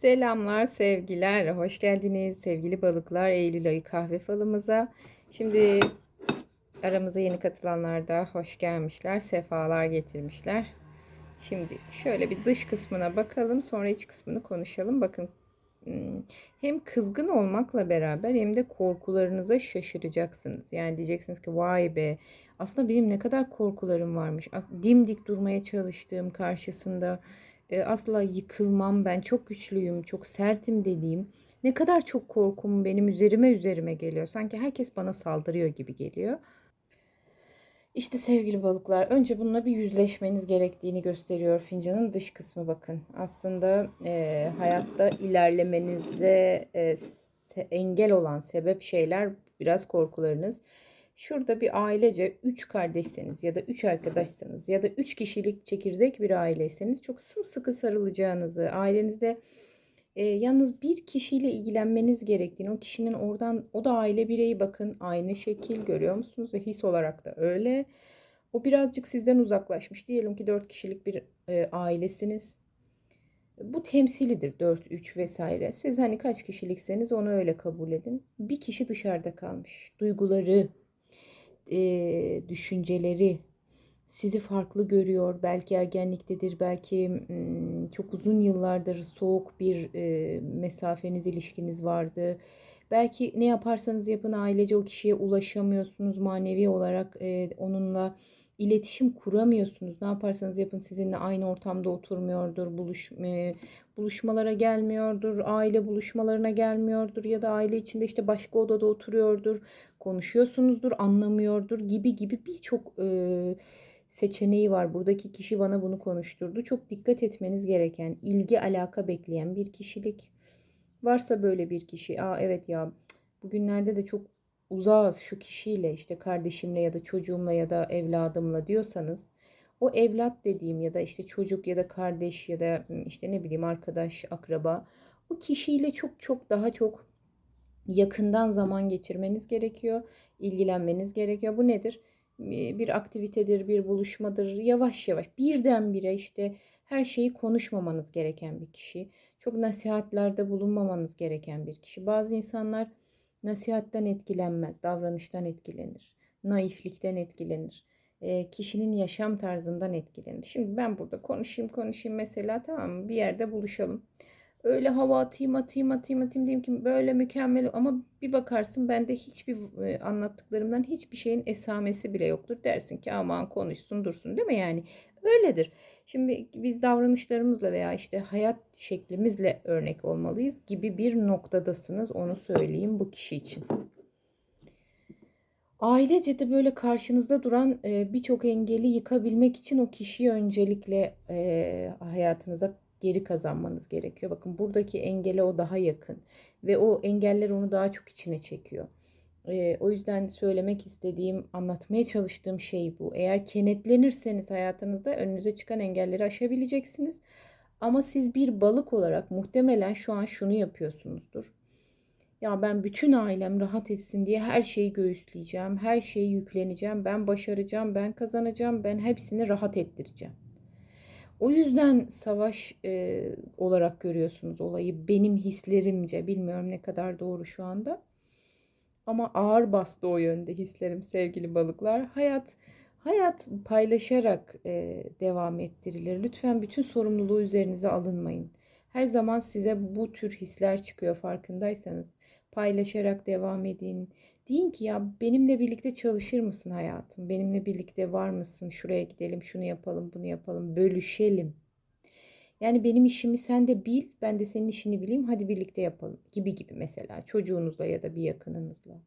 Selamlar, sevgiler. Hoş geldiniz sevgili balıklar Eylül ayı kahve falımıza. Şimdi aramıza yeni katılanlar da hoş gelmişler. Sefalar getirmişler. Şimdi şöyle bir dış kısmına bakalım. Sonra iç kısmını konuşalım. Bakın hmm, hem kızgın olmakla beraber hem de korkularınıza şaşıracaksınız. Yani diyeceksiniz ki vay be aslında benim ne kadar korkularım varmış. Dimdik durmaya çalıştığım karşısında e, asla yıkılmam ben çok güçlüyüm çok sertim dediğim ne kadar çok korkum benim üzerime üzerime geliyor. Sanki herkes bana saldırıyor gibi geliyor. İşte sevgili balıklar önce bununla bir yüzleşmeniz gerektiğini gösteriyor fincanın dış kısmı bakın. Aslında e, hayatta ilerlemenize e, engel olan sebep şeyler biraz korkularınız. Şurada bir ailece 3 kardeşseniz ya da 3 arkadaşsanız ya da 3 kişilik çekirdek bir aileyseniz çok sımsıkı sarılacağınızı, ailenizde e, yalnız bir kişiyle ilgilenmeniz gerektiğini, o kişinin oradan, o da aile bireyi bakın aynı şekil görüyor musunuz ve his olarak da öyle. O birazcık sizden uzaklaşmış. Diyelim ki 4 kişilik bir e, ailesiniz. Bu temsilidir 4, 3 vesaire. Siz hani kaç kişilikseniz onu öyle kabul edin. Bir kişi dışarıda kalmış. Duyguları, e, düşünceleri sizi farklı görüyor. Belki ergenliktedir, belki çok uzun yıllardır soğuk bir e, mesafeniz, ilişkiniz vardı. Belki ne yaparsanız yapın ailece o kişiye ulaşamıyorsunuz manevi olarak e, onunla iletişim kuramıyorsunuz. Ne yaparsanız yapın sizinle aynı ortamda oturmuyordur, buluş, e, buluşmalara gelmiyordur, aile buluşmalarına gelmiyordur ya da aile içinde işte başka odada oturuyordur, konuşuyorsunuzdur, anlamıyordur gibi gibi birçok e, seçeneği var. Buradaki kişi bana bunu konuşturdu. Çok dikkat etmeniz gereken, ilgi alaka bekleyen bir kişilik. Varsa böyle bir kişi, aa evet ya bugünlerde de çok uzağız şu kişiyle işte kardeşimle ya da çocuğumla ya da evladımla diyorsanız o evlat dediğim ya da işte çocuk ya da kardeş ya da işte ne bileyim arkadaş, akraba o kişiyle çok çok daha çok yakından zaman geçirmeniz gerekiyor. ilgilenmeniz gerekiyor. Bu nedir? Bir aktivitedir, bir buluşmadır. Yavaş yavaş birdenbire işte her şeyi konuşmamanız gereken bir kişi. Çok nasihatlerde bulunmamanız gereken bir kişi. Bazı insanlar nasihatten etkilenmez, davranıştan etkilenir, naiflikten etkilenir, e, kişinin yaşam tarzından etkilenir. Şimdi ben burada konuşayım konuşayım mesela tamam mı bir yerde buluşalım. Öyle hava atayım atayım atayım atayım diyeyim ki böyle mükemmel ama bir bakarsın bende hiçbir anlattıklarımdan hiçbir şeyin esamesi bile yoktur. Dersin ki aman konuşsun dursun değil mi yani? Öyledir. Şimdi biz davranışlarımızla veya işte hayat şeklimizle örnek olmalıyız gibi bir noktadasınız onu söyleyeyim bu kişi için. Ailece de böyle karşınızda duran e, birçok engeli yıkabilmek için o kişiyi öncelikle e, hayatınıza geri kazanmanız gerekiyor. Bakın buradaki engele o daha yakın ve o engeller onu daha çok içine çekiyor. E, o yüzden söylemek istediğim, anlatmaya çalıştığım şey bu. Eğer kenetlenirseniz hayatınızda önünüze çıkan engelleri aşabileceksiniz. Ama siz bir balık olarak muhtemelen şu an şunu yapıyorsunuzdur. Ya ben bütün ailem rahat etsin diye her şeyi göğüsleyeceğim, her şeyi yükleneceğim, ben başaracağım, ben kazanacağım, ben hepsini rahat ettireceğim. O yüzden savaş e, olarak görüyorsunuz olayı benim hislerimce bilmiyorum ne kadar doğru şu anda. Ama ağır bastı o yönde hislerim sevgili balıklar. Hayat hayat paylaşarak e, devam ettirilir. Lütfen bütün sorumluluğu üzerinize alınmayın. Her zaman size bu tür hisler çıkıyor farkındaysanız. Paylaşarak devam edin. Deyin ki ya benimle birlikte çalışır mısın hayatım? Benimle birlikte var mısın? Şuraya gidelim, şunu yapalım, bunu yapalım. Bölüşelim. Yani benim işimi sen de bil, ben de senin işini bileyim. Hadi birlikte yapalım gibi gibi mesela çocuğunuzla ya da bir yakınınızla.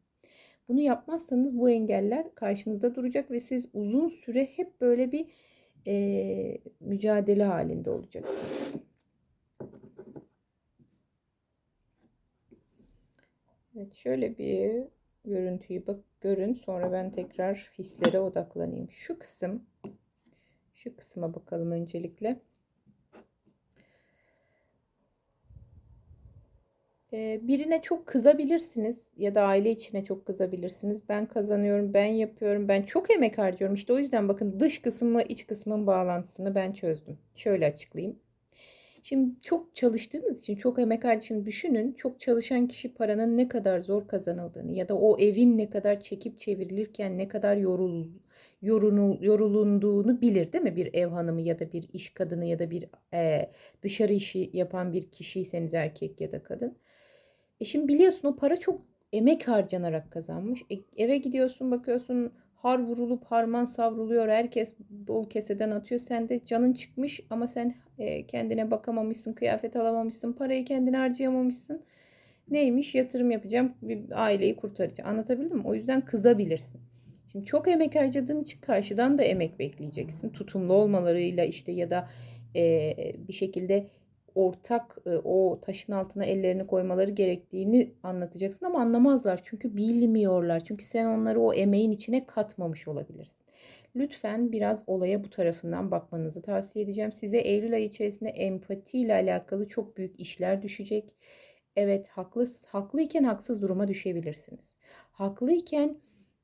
Bunu yapmazsanız bu engeller karşınızda duracak ve siz uzun süre hep böyle bir e, mücadele halinde olacaksınız. Evet şöyle bir görüntüyü bak görün sonra ben tekrar hislere odaklanayım. Şu kısım şu kısma bakalım öncelikle. Birine çok kızabilirsiniz ya da aile içine çok kızabilirsiniz. Ben kazanıyorum, ben yapıyorum, ben çok emek harcıyorum. İşte o yüzden bakın dış kısımla iç kısmın bağlantısını ben çözdüm. Şöyle açıklayayım. Şimdi çok çalıştığınız için, çok emek harcayın düşünün. Çok çalışan kişi paranın ne kadar zor kazanıldığını ya da o evin ne kadar çekip çevrilirken ne kadar yorul, yorunu, yorulunduğunu bilir değil mi? Bir ev hanımı ya da bir iş kadını ya da bir e, dışarı işi yapan bir kişiyseniz erkek ya da kadın. E şimdi biliyorsun o para çok emek harcanarak kazanmış. E, eve gidiyorsun bakıyorsun har vurulup harman savruluyor. Herkes bol keseden atıyor. Sen de canın çıkmış ama sen e, kendine bakamamışsın, kıyafet alamamışsın, parayı kendine harcayamamışsın. Neymiş? Yatırım yapacağım, bir aileyi kurtaracağım. Anlatabildim mi? O yüzden kızabilirsin. Şimdi çok emek harcadığın için karşıdan da emek bekleyeceksin. Tutumlu olmalarıyla işte ya da e, bir şekilde ortak e, o taşın altına ellerini koymaları gerektiğini anlatacaksın ama anlamazlar. Çünkü bilmiyorlar. Çünkü sen onları o emeğin içine katmamış olabilirsin. Lütfen biraz olaya bu tarafından bakmanızı tavsiye edeceğim. Size Eylül ayı içerisinde empati ile alakalı çok büyük işler düşecek. Evet haklı, haklıyken haksız duruma düşebilirsiniz. Haklıyken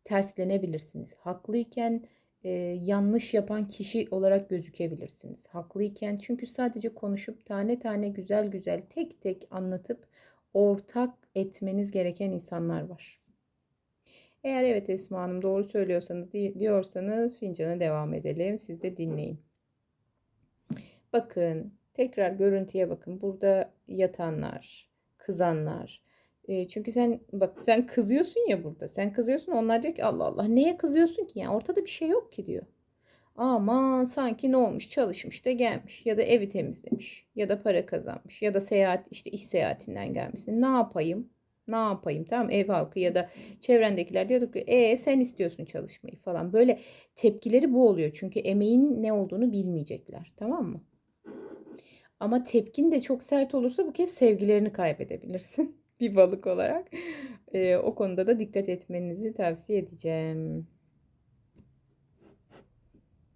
terslenebilirsiniz. Haklıyken e, yanlış yapan kişi olarak gözükebilirsiniz. Haklıyken çünkü sadece konuşup tane tane güzel güzel tek tek anlatıp ortak etmeniz gereken insanlar var. Eğer evet Esma Hanım doğru söylüyorsanız diyorsanız fincana devam edelim. Siz de dinleyin. Bakın tekrar görüntüye bakın. Burada yatanlar, kızanlar, çünkü sen bak sen kızıyorsun ya burada. Sen kızıyorsun onlar diyor ki Allah Allah neye kızıyorsun ki? Yani ortada bir şey yok ki diyor. Aman sanki ne olmuş çalışmış da gelmiş ya da evi temizlemiş ya da para kazanmış ya da seyahat işte iş seyahatinden gelmişsin. Ne yapayım? Ne yapayım? Tamam ev halkı ya da çevrendekiler diyor ki e sen istiyorsun çalışmayı falan. Böyle tepkileri bu oluyor. Çünkü emeğin ne olduğunu bilmeyecekler. Tamam mı? Ama tepkin de çok sert olursa bu kez sevgilerini kaybedebilirsin. bir balık olarak. E, o konuda da dikkat etmenizi tavsiye edeceğim.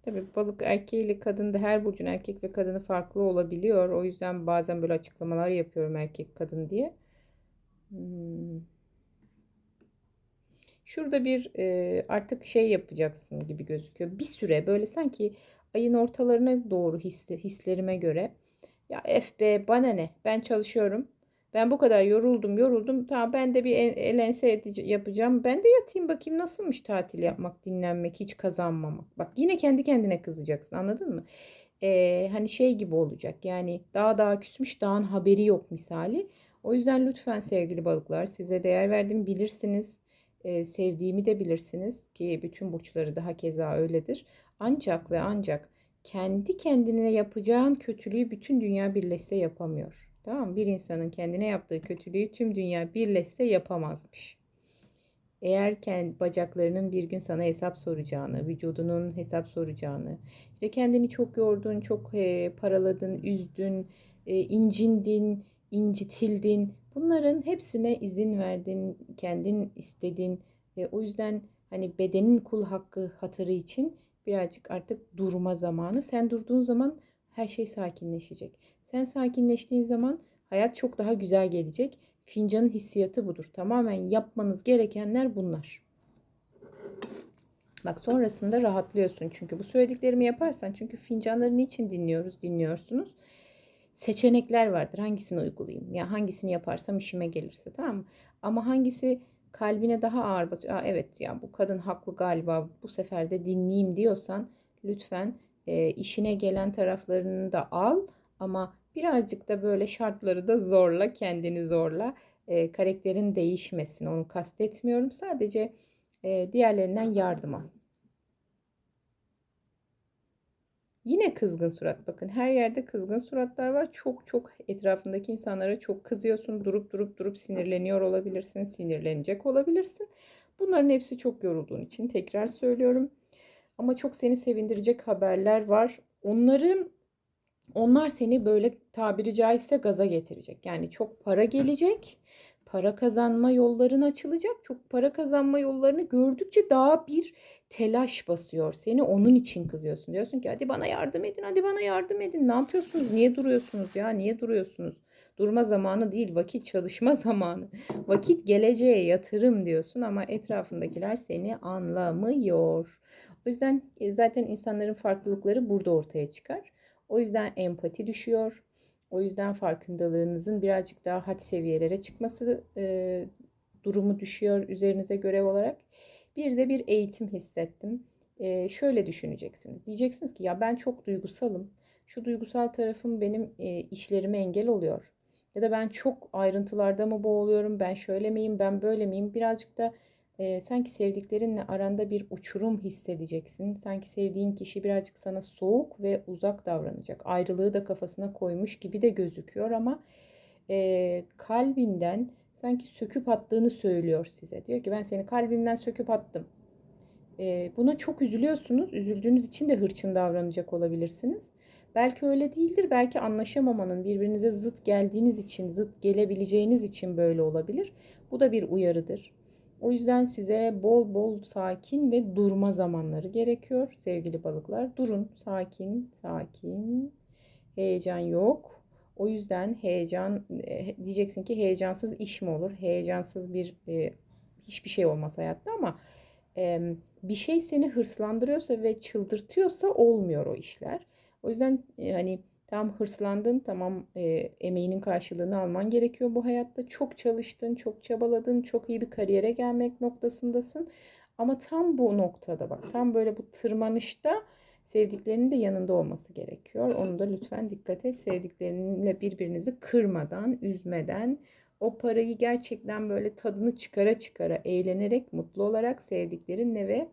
Tabii balık erkeğiyle kadın da her burcun erkek ve kadını farklı olabiliyor. O yüzden bazen böyle açıklamalar yapıyorum erkek kadın diye. Hmm. Şurada bir artık şey yapacaksın gibi gözüküyor. Bir süre böyle sanki ayın ortalarına doğru his, hislerime göre ya FB bana ne ben çalışıyorum ben bu kadar yoruldum yoruldum. Tamam ben de bir el ense yapacağım. Ben de yatayım bakayım nasılmış tatil yapmak, dinlenmek, hiç kazanmamak. Bak yine kendi kendine kızacaksın anladın mı? Ee, hani şey gibi olacak yani daha daha küsmüş dağın haberi yok misali. O yüzden lütfen sevgili balıklar size değer verdim bilirsiniz. Ee, sevdiğimi de bilirsiniz ki bütün burçları daha keza öyledir. Ancak ve ancak kendi kendine yapacağın kötülüğü bütün dünya birleşse yapamıyor. Tamam Bir insanın kendine yaptığı kötülüğü tüm dünya birleşse yapamazmış. Eğer kendi bacaklarının bir gün sana hesap soracağını, vücudunun hesap soracağını, işte kendini çok yordun, çok e, paraladın, üzdün, e, incindin, incitildin. Bunların hepsine izin verdin, kendin istedin. E, o yüzden hani bedenin kul hakkı hatırı için birazcık artık durma zamanı. Sen durduğun zaman her şey sakinleşecek. Sen sakinleştiğin zaman hayat çok daha güzel gelecek. Fincanın hissiyatı budur. Tamamen yapmanız gerekenler bunlar. Bak sonrasında rahatlıyorsun çünkü bu söylediklerimi yaparsan çünkü fincanları niçin dinliyoruz, dinliyorsunuz. Seçenekler vardır. Hangisini uygulayayım? Ya hangisini yaparsam işime gelirse tamam mı? Ama hangisi kalbine daha ağır basıyor. Aa, evet ya bu kadın haklı galiba bu sefer de dinleyeyim diyorsan lütfen e, işine gelen taraflarını da al ama birazcık da böyle şartları da zorla, kendini zorla. E, karakterin değişmesin onu kastetmiyorum. Sadece e, diğerlerinden yardım al. Yine kızgın surat. Bakın her yerde kızgın suratlar var. Çok çok etrafındaki insanlara çok kızıyorsun. Durup durup durup sinirleniyor olabilirsin. Sinirlenecek olabilirsin. Bunların hepsi çok yorulduğun için tekrar söylüyorum. Ama çok seni sevindirecek haberler var. Onları onlar seni böyle tabiri caizse gaza getirecek. Yani çok para gelecek. Para kazanma yolların açılacak. Çok para kazanma yollarını gördükçe daha bir telaş basıyor. Seni onun için kızıyorsun. Diyorsun ki hadi bana yardım edin, hadi bana yardım edin. Ne yapıyorsunuz? Niye duruyorsunuz ya? Niye duruyorsunuz? Durma zamanı değil, vakit çalışma zamanı. Vakit geleceğe yatırım diyorsun ama etrafındakiler seni anlamıyor. O yüzden e, zaten insanların farklılıkları burada ortaya çıkar. O yüzden empati düşüyor. O yüzden farkındalığınızın birazcık daha had seviyelere çıkması e, durumu düşüyor üzerinize görev olarak. Bir de bir eğitim hissettim. E, şöyle düşüneceksiniz. Diyeceksiniz ki ya ben çok duygusalım. Şu duygusal tarafım benim e, işlerime engel oluyor. Ya da ben çok ayrıntılarda mı boğuluyorum? Ben şöyle miyim? Ben böyle miyim? Birazcık da e, sanki sevdiklerinle aranda bir uçurum hissedeceksin. Sanki sevdiğin kişi birazcık sana soğuk ve uzak davranacak. Ayrılığı da kafasına koymuş gibi de gözüküyor ama e, kalbinden sanki söküp attığını söylüyor size. Diyor ki ben seni kalbimden söküp attım. E, buna çok üzülüyorsunuz. Üzüldüğünüz için de hırçın davranacak olabilirsiniz. Belki öyle değildir. Belki anlaşamamanın, birbirinize zıt geldiğiniz için, zıt gelebileceğiniz için böyle olabilir. Bu da bir uyarıdır. O yüzden size bol bol sakin ve durma zamanları gerekiyor sevgili balıklar. Durun, sakin, sakin. Heyecan yok. O yüzden heyecan e, diyeceksin ki heyecansız iş mi olur? Heyecansız bir e, hiçbir şey olmaz hayatta ama bir şey seni hırslandırıyorsa ve çıldırtıyorsa olmuyor o işler. O yüzden e, hani tam hırslandın, tamam e, emeğinin karşılığını alman gerekiyor bu hayatta. Çok çalıştın, çok çabaladın, çok iyi bir kariyere gelmek noktasındasın. Ama tam bu noktada bak, tam böyle bu tırmanışta sevdiklerinin de yanında olması gerekiyor. Onu da lütfen dikkat et. Sevdiklerinle birbirinizi kırmadan, üzmeden, o parayı gerçekten böyle tadını çıkara çıkara, eğlenerek, mutlu olarak sevdiklerinle ve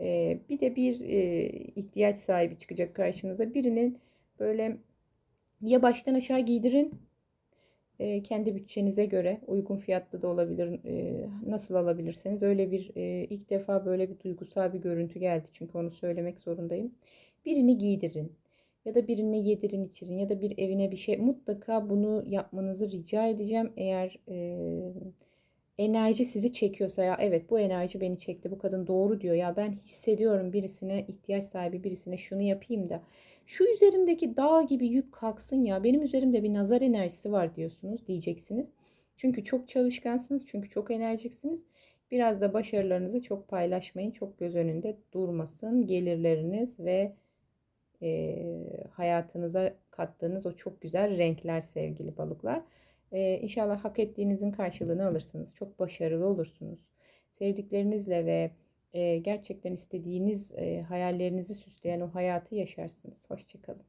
e, bir de bir e, ihtiyaç sahibi çıkacak karşınıza. Birinin böyle ya baştan aşağı giydirin e, kendi bütçenize göre uygun fiyatlı da olabilir e, nasıl alabilirseniz. Öyle bir e, ilk defa böyle bir duygusal bir görüntü geldi çünkü onu söylemek zorundayım. Birini giydirin ya da birini yedirin içirin ya da bir evine bir şey mutlaka bunu yapmanızı rica edeceğim. Eğer e, enerji sizi çekiyorsa ya evet bu enerji beni çekti bu kadın doğru diyor. Ya ben hissediyorum birisine ihtiyaç sahibi birisine şunu yapayım da şu üzerimdeki dağ gibi yük kalksın ya benim üzerimde bir nazar enerjisi var diyorsunuz diyeceksiniz. Çünkü çok çalışkansınız çünkü çok enerjiksiniz. Biraz da başarılarınızı çok paylaşmayın. Çok göz önünde durmasın. Gelirleriniz ve e, hayatınıza kattığınız o çok güzel renkler sevgili balıklar. E, inşallah hak ettiğinizin karşılığını alırsınız. Çok başarılı olursunuz. Sevdiklerinizle ve gerçekten istediğiniz hayallerinizi süsleyen o hayatı yaşarsınız. Hoşçakalın.